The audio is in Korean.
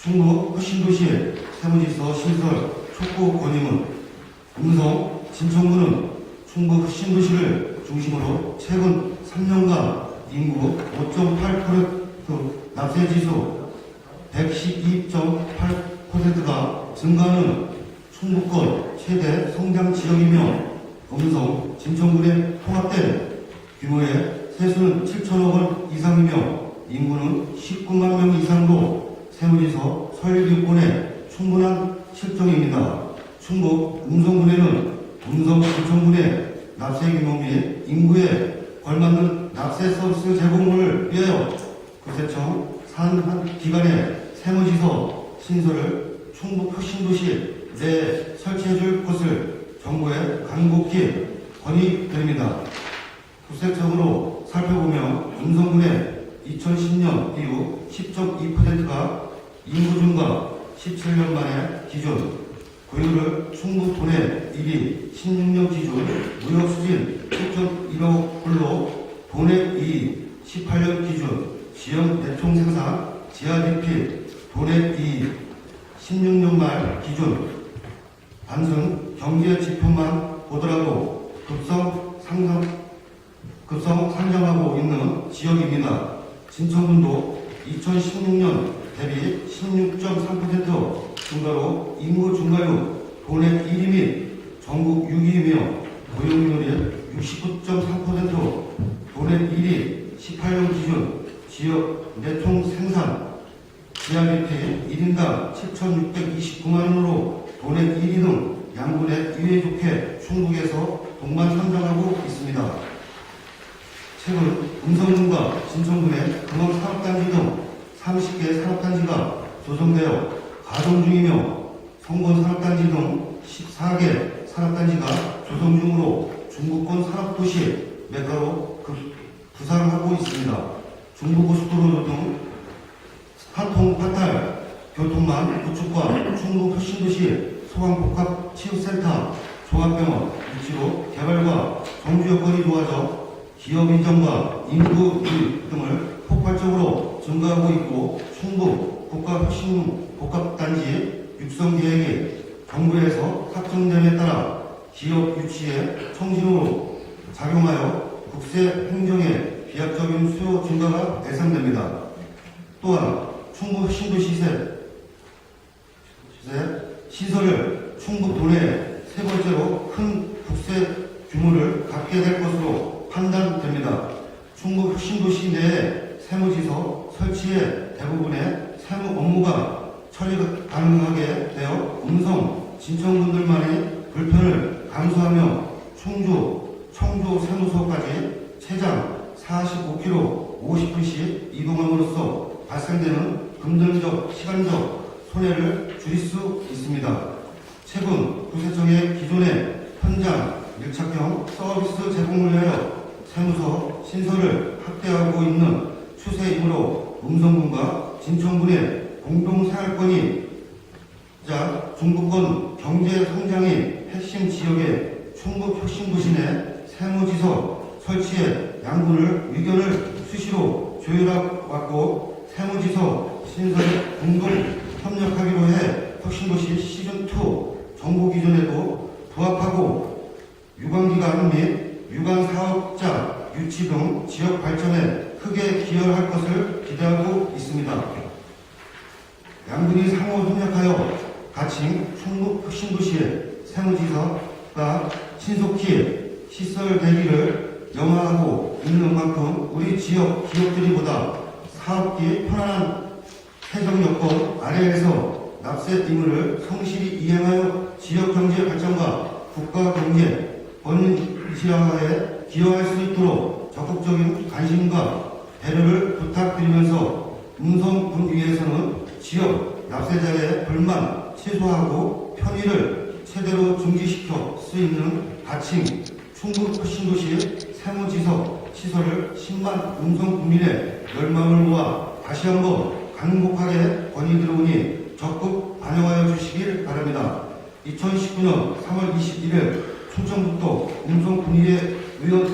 충북 흑신도시 세무지서 신설 촉구 권유문 음성 진천구는 충북 흑신도시를 중심으로 최근 3년간 인구 5.8% 납세지수 112.8%가 증가하는 충북권 최대 성장 지역이며 음성 진천군의 통합된 규모의 세수는 7천억 원 이상이며 인구는 19만 명 이상으로 세무지서 설립권에 충분한 실정입니다. 충북 음성군에는 음성 진천군의 납세 규모 및 인구에 걸맞는 납세 서비스 제공을 위하여 구세청 산한 기관의 세무지서 신설을 충북 혁신도시 내에 설치해줄 것을 정부에 간곡히 건의드립니다. 구체적으로 살펴보면 음성군의 2010년 이후 10.2%가 인구 증가 17년 만에 기준 고유를 충북 돈의 1위 16년 기준 무역 수진 1.1억 불로 돈의 2위 18년 기준 지역 대총 생산 GRDP 돈의 2위 16년 말 기준 단순 경제 지표만 보더라도 급성 상승 급성 상장하고 있는 지역입니다. 진천군도 2016년 대비 16.3% 증가로 인구 증가율 돈의 1위 및 전국 6위이며 고용률이 69.3% 돈의 1위 18년 기준 지역 내총 생산 GRDP 1인당 7,629만 원으로 돈의 1위 등 양분의 유해 좋게 충북에서 동반 선정하고 있습니다. 최근 음성군과 진천군의 금왕산업단지 등 30개 산업단지가 조성되어 가동 중이며 성곤산업단지 등 14개 산업단지가 조성 중으로 중부권 산업도시 메가로 급- 부상하고 있습니다. 중부고속도로 등 한통 파탈 교통망 구축과 충북 혁신도시 소방복합치유센터 종합병원 위치로 개발과 정주 여건이 좋아져 기업 인정과 인구 유입 등을 증가하고 있고 충북 국가혁신복합단지 육성 계획이 정부에서 확정됨에 따라 기업 유치에 청진으로 작용하여 국세 행정의 비약적인 수요 증가가 예상됩니다. 또한 충북 신도시세 시설을 충북 도내 세 번째로 큰 국세 규모를 갖게 될 것으로 판단됩니다. 충북 신도시 내에 세무지서 설치에 대부분의 세무 업무가 처리 가능하게 되어 음성 진천군들만의 불편을 감수하며 충주 청주 세무소까지 최장 45km 50분씩 이동함으로써 발생되는 금전적, 시간적 손해를 줄일 수 있습니다. 최근 구세청의 기존의 현장 밀착형 서비스 제공을 위하여 세무서 신설을 확대하고 있는 추세이므로 음성군과 진천군의 공동생활권이 자 중부권 경제 성장의 핵심 지역의 충북 혁신부신의 세무지서 설치에 양분을 의견을 수시로 조율해왔고 세무지서 신설에 공동 협력하기로 해 혁신도시 시즌2 정부 기준에도 부합하고 유관기관 및 유관 사업자 유치 등 지역 발전에 크게 기여할 것을 기대하고 있습니다. 양분이 상호 협력하여 가칭 충북 혁신도시의 세무지서가 신속히 시설되기를 영화하고 있는 만큼 우리 지역 기업들이보다 사업기 편안한 해정 여건 아래에서 납세 의무를 성실히 이행하여 지역 경제 발전과 국가 경제 번영실화에 기여할 수 있도록 적극적인 관심과 배려를 부탁드리면서 음성군 위에서는 지역 납세자의 불만 최소화하고 편의를 최대로 증기시켜 수 있는 가칭 충북 혁신도시 세무지서 시설을 10만 음성 국민의 열망을 모아 다시 한번 간곡하게 건의드리오니 적극 반영하여 주시길 바랍니다. 2019년 3월 21일 충청북도 음성 군의회 의원